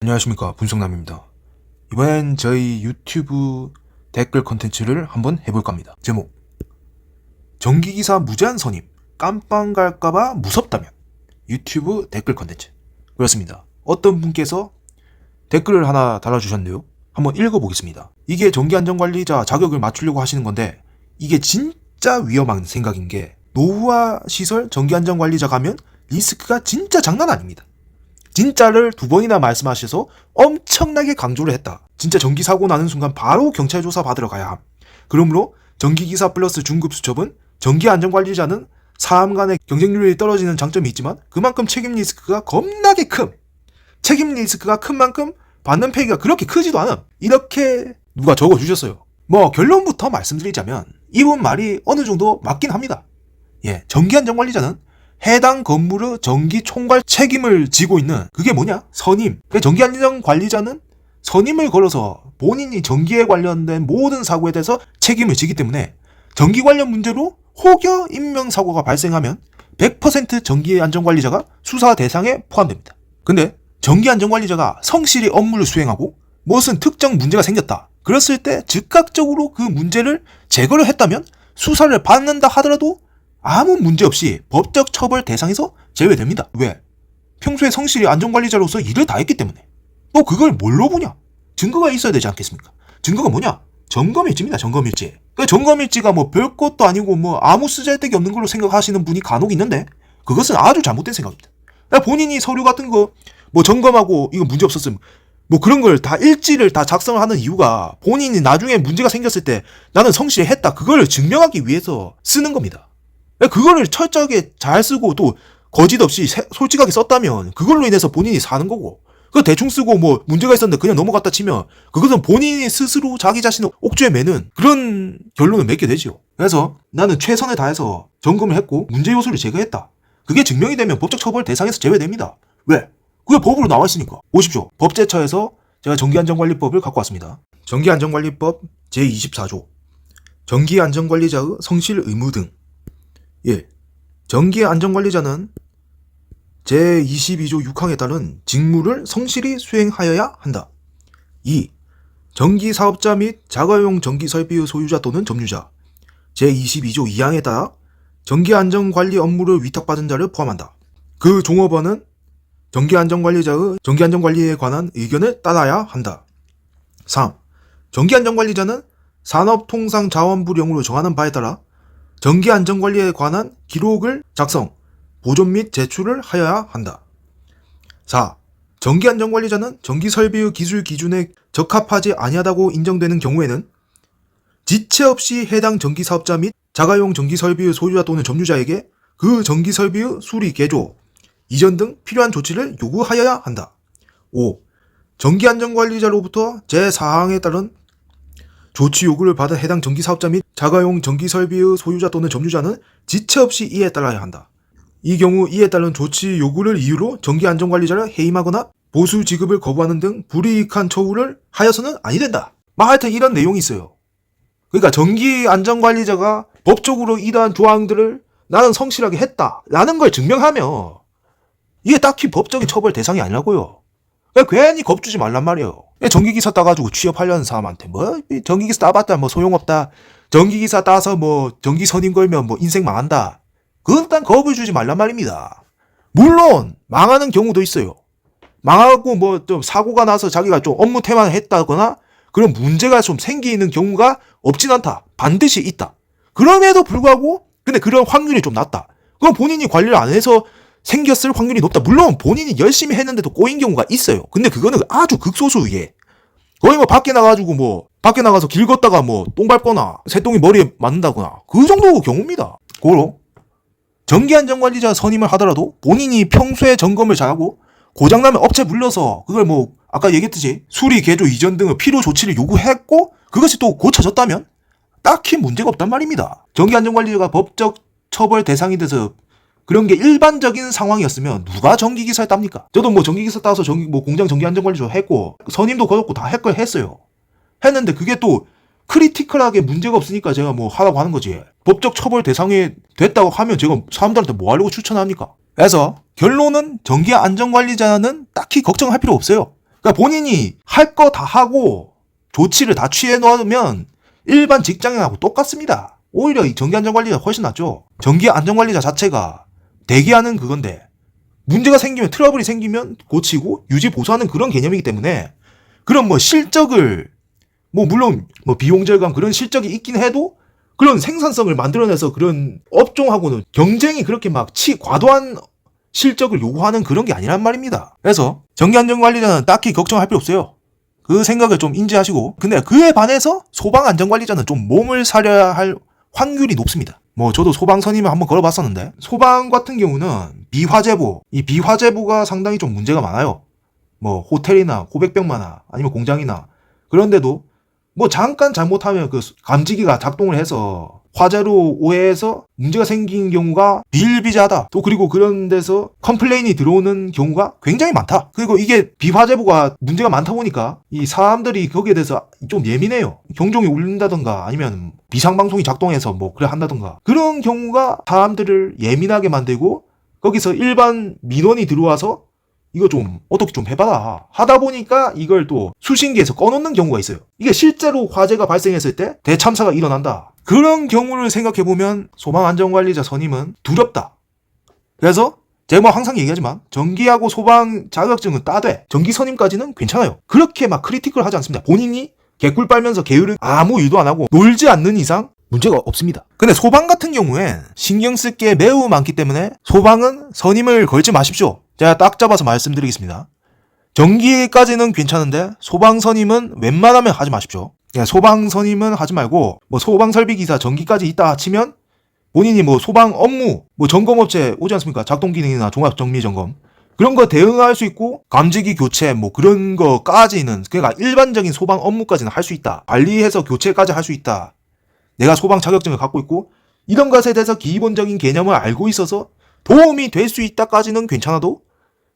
안녕하십니까 분석남입니다. 이번엔 저희 유튜브 댓글 컨텐츠를 한번 해볼까 합니다. 제목 전기기사 무제한 선임 깜빵 갈까봐 무섭다면 유튜브 댓글 컨텐츠 그렇습니다. 어떤 분께서 댓글을 하나 달아주셨는데요. 한번 읽어보겠습니다. 이게 전기안전관리자 자격을 맞추려고 하시는 건데 이게 진짜 위험한 생각인 게 노후화 시설 전기안전관리자 가면 리스크가 진짜 장난 아닙니다. 진짜를 두 번이나 말씀하셔서 엄청나게 강조를 했다. 진짜 전기 사고 나는 순간 바로 경찰 조사 받으러 가야 함. 그러므로 전기기사 플러스 중급 수첩은 전기 안전관리자는 사람 간의 경쟁률이 떨어지는 장점이 있지만 그만큼 책임 리스크가 겁나게 큼. 책임 리스크가 큰 만큼 받는 폐기가 그렇게 크지도 않음. 이렇게 누가 적어 주셨어요. 뭐 결론부터 말씀드리자면 이분 말이 어느 정도 맞긴 합니다. 예, 전기 안전관리자는 해당 건물의 전기 총괄 책임을 지고 있는 그게 뭐냐? 선임. 그 전기 안전 관리자는 선임을 걸어서 본인이 전기에 관련된 모든 사고에 대해서 책임을 지기 때문에 전기 관련 문제로 혹여 인명 사고가 발생하면 100% 전기 안전 관리자가 수사 대상에 포함됩니다. 근데 전기 안전 관리자가 성실히 업무를 수행하고 무슨 특정 문제가 생겼다. 그랬을 때 즉각적으로 그 문제를 제거를 했다면 수사를 받는다 하더라도 아무 문제 없이 법적 처벌 대상에서 제외됩니다. 왜? 평소에 성실히 안전관리자로서 일을 다 했기 때문에. 또 그걸 뭘로 보냐? 증거가 있어야 되지 않겠습니까? 증거가 뭐냐? 점검일지입니다. 점검일지. 그 점검일지가 뭐 별것도 아니고 뭐 아무 쓰잘데기 없는 걸로 생각하시는 분이 간혹 있는데 그것은 아주 잘못된 생각입니다. 그러니까 본인이 서류 같은 거 뭐 점검하고 이거 문제 없었으면 뭐 그런 걸 다 일지를 다 작성을 하는 이유가 본인이 나중에 문제가 생겼을 때 나는 성실히 했다. 그걸 증명하기 위해서 쓰는 겁니다. 그거를 철저하게 잘 쓰고 또 거짓 없이 세- 솔직하게 썼다면 그걸로 인해서 본인이 사는 거고 그 대충 쓰고 뭐 문제가 있었는데 그냥 넘어갔다 치면 그것은 본인이 스스로 자기 자신을 옥죄 매는 그런 결론을 맺게 되지요. 그래서 나는 최선을 다해서 점검을 했고 문제 요소를 제거했다. 그게 증명이 되면 법적 처벌 대상에서 제외됩니다. 왜? 그게 법으로 나와 있으니까. 보십시오. 법제처에서 제가 전기안전관리법을 갖고 왔습니다. 전기안전관리법 제24조 전기안전관리자의 성실 의무 등 예. 전기 안전관리자는 제22조 6항에 따른 직무를 성실히 수행하여야 한다. 2. 전기 사업자 및 자가용 전기 설비의 소유자 또는 점유자. 제22조 2항에 따라 전기 안전 관리 업무를 위탁받은 자를 포함한다. 그 종업원은 전기 안전 관리자의 전기 안전 관리에 관한 의견을 따라야 한다. 3. 전기 안전 관리자는 산업통상자원부령으로 정하는 바에 따라 전기 안전 관리에 관한 기록을 작성, 보존 및 제출을 하여야 한다. 4. 전기 안전 관리자는 전기 설비의 기술 기준에 적합하지 아니하다고 인정되는 경우에는 지체 없이 해당 전기 사업자 및 자가용 전기 설비의 소유자 또는 점유자에게 그 전기 설비의 수리, 개조, 이전 등 필요한 조치를 요구하여야 한다. 5. 전기 안전관리자로부터 제4항에 따른 조치 요구를 받은 해당 전기 사업자 및 자가용 전기 설비의 소유자 또는 점유자는 지체 없이 이에 따라야 한다. 이 경우 이에 따른 조치 요구를 이유로 전기 안전 관리자를 해임하거나 보수 지급을 거부하는 등 불이익한 처우를 하여서는 아니 된다. 막 하여튼 이런 내용이 있어요. 그러니까 전기 안전 관리자가 법적으로 이러한 조항들을 나는 성실하게 했다라는 걸 증명하면 이게 딱히 법적인 처벌 대상이 아니라고요. 괜히 겁주지 말란 말이에요. 전기기사 따가지고 취업하려는 사람한테 뭐 전기기사 따봤다 뭐 소용없다. 전기기사 따서 뭐 전기 선임 걸면 뭐 인생 망한다. 그건 일단 겁을 주지 말란 말입니다. 물론 망하는 경우도 있어요. 망하고 뭐 좀 사고가 나서 자기가 좀 업무 태만을 했다거나 그런 문제가 좀 생기는 경우가 없진 않다. 반드시 있다. 그럼에도 불구하고 근데 그런 확률이 좀 낮다. 그건 본인이 관리를 안 해서 생겼을 확률이 높다. 물론 본인이 열심히 했는데도 꼬인 경우가 있어요. 근데 그거는 아주 극소수예. 거의 뭐 밖에 나가지고 뭐 밖에 나가서 길 걷다가 뭐 똥 밟거나 새똥이 머리에 맞는다거나 그 정도 경우입니다. 고로 전기안전관리자 선임을 하더라도 본인이 평소에 점검을 잘하고 고장나면 업체 불러서 그걸 뭐 아까 얘기했듯이 수리, 개조, 이전 등의 필요 조치를 요구했고 그것이 또 고쳐졌다면 딱히 문제가 없단 말입니다. 전기안전관리자가 법적 처벌 대상이 돼서 그런 게 일반적인 상황이었으면 누가 전기기사를 땁니까? 저도 뭐 전기기사 따서 전기, 뭐 공장 전기안전관리조 했고 선임도 거뒀고 다할걸 했어요. 했는데 그게 또 크리티컬하게 문제가 없으니까 제가 뭐 하라고 하는 거지. 법적 처벌 대상이 됐다고 하면 제가 사람들한테 뭐 하려고 추천합니까? 그래서 결론은 전기 안전관리자는 딱히 걱정할 필요 없어요. 그러니까 본인이 할 거 다 하고 조치를 다 취해 놓으면 일반 직장인하고 똑같습니다. 오히려 이 정기안전관리자 훨씬 낫죠. 정기안전관리자 자체가 대기하는 그건데 문제가 생기면 트러블이 생기면 고치고 유지 보수하는 그런 개념이기 때문에 그런 뭐 실적을 뭐 물론 뭐 비용 절감 그런 실적이 있긴 해도 그런 생산성을 만들어내서 그런 업종하고는 경쟁이 그렇게 막 치 과도한 실적을 요구하는 그런 게 아니란 말입니다. 그래서 정기안전관리자는 딱히 걱정할 필요 없어요. 그 생각을 좀 인지하시고 근데 그에 반해서 소방안전관리자는 좀 몸을 사려야 할 확률이 높습니다. 뭐 저도 소방 선임을 한번 걸어봤었는데 소방 같은 경우는 비화재보 이 비화재보가 상당히 좀 문제가 많아요. 뭐 호텔이나 고백병마나 아니면 공장이나 그런데도 뭐 잠깐 잘못하면 그 감지기가 작동을 해서 화재로 오해해서 문제가 생긴 경우가 비일비재하다. 또 그리고 그런 데서 컴플레인이 들어오는 경우가 굉장히 많다. 그리고 이게 비화재보가 문제가 많다 보니까 이 사람들이 거기에 대해서 좀 예민해요. 경종이 울린다던가 아니면 비상방송이 작동해서 뭐 그래 한다던가 그런 경우가 사람들을 예민하게 만들고 거기서 일반 민원이 들어와서 이거 좀 어떻게 좀 해봐라 하다 보니까 이걸 또 수신기에서 꺼놓는 경우가 있어요. 이게 실제로 화재가 발생했을 때 대참사가 일어난다. 그런 경우를 생각해 보면 소방안전관리자 선임은 두렵다. 그래서 제가 뭐 항상 얘기하지만 전기하고 소방 자격증은 따되 전기 선임까지는 괜찮아요. 그렇게 막 크리티컬 하지 않습니다. 본인이 개꿀 빨면서 게으른 아무 일도 안 하고 놀지 않는 이상 문제가 없습니다. 근데 소방 같은 경우엔 신경 쓸 게 매우 많기 때문에 소방은 선임을 걸지 마십시오. 제가 딱 잡아서 말씀드리겠습니다. 전기까지는 괜찮은데 소방 선임은 웬만하면 하지 마십시오. 예, 소방 선임은 하지 말고 뭐 소방 설비 기사 전기까지 있다 치면 본인이 뭐 소방 업무 뭐 점검업체 오지 않습니까? 작동 기능이나 종합 정리 점검 그런 거 대응할 수 있고 감지기 교체 뭐 그런 거까지는 그러니까 일반적인 소방 업무까지는 할 수 있다. 관리해서 교체까지 할 수 있다. 내가 소방 자격증을 갖고 있고 이런 것에 대해서 기본적인 개념을 알고 있어서 도움이 될 수 있다까지는 괜찮아도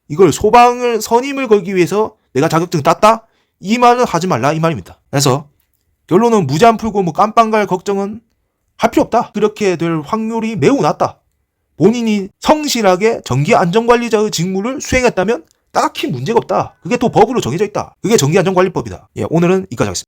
이걸 소방을 선임을 걸기 위해서 내가 자격증 땄다 이 말은 하지 말라 이 말입니다. 그래서 결론은 무제한 풀고 뭐 깜빵 갈 걱정은 할 필요 없다. 그렇게 될 확률이 매우 낮다. 본인이 성실하게 전기 안전관리자의 직무를 수행했다면 딱히 문제가 없다. 그게 또 법으로 정해져 있다. 그게 전기 안전관리법이다. 예, 오늘은 여기까지 하겠습니다.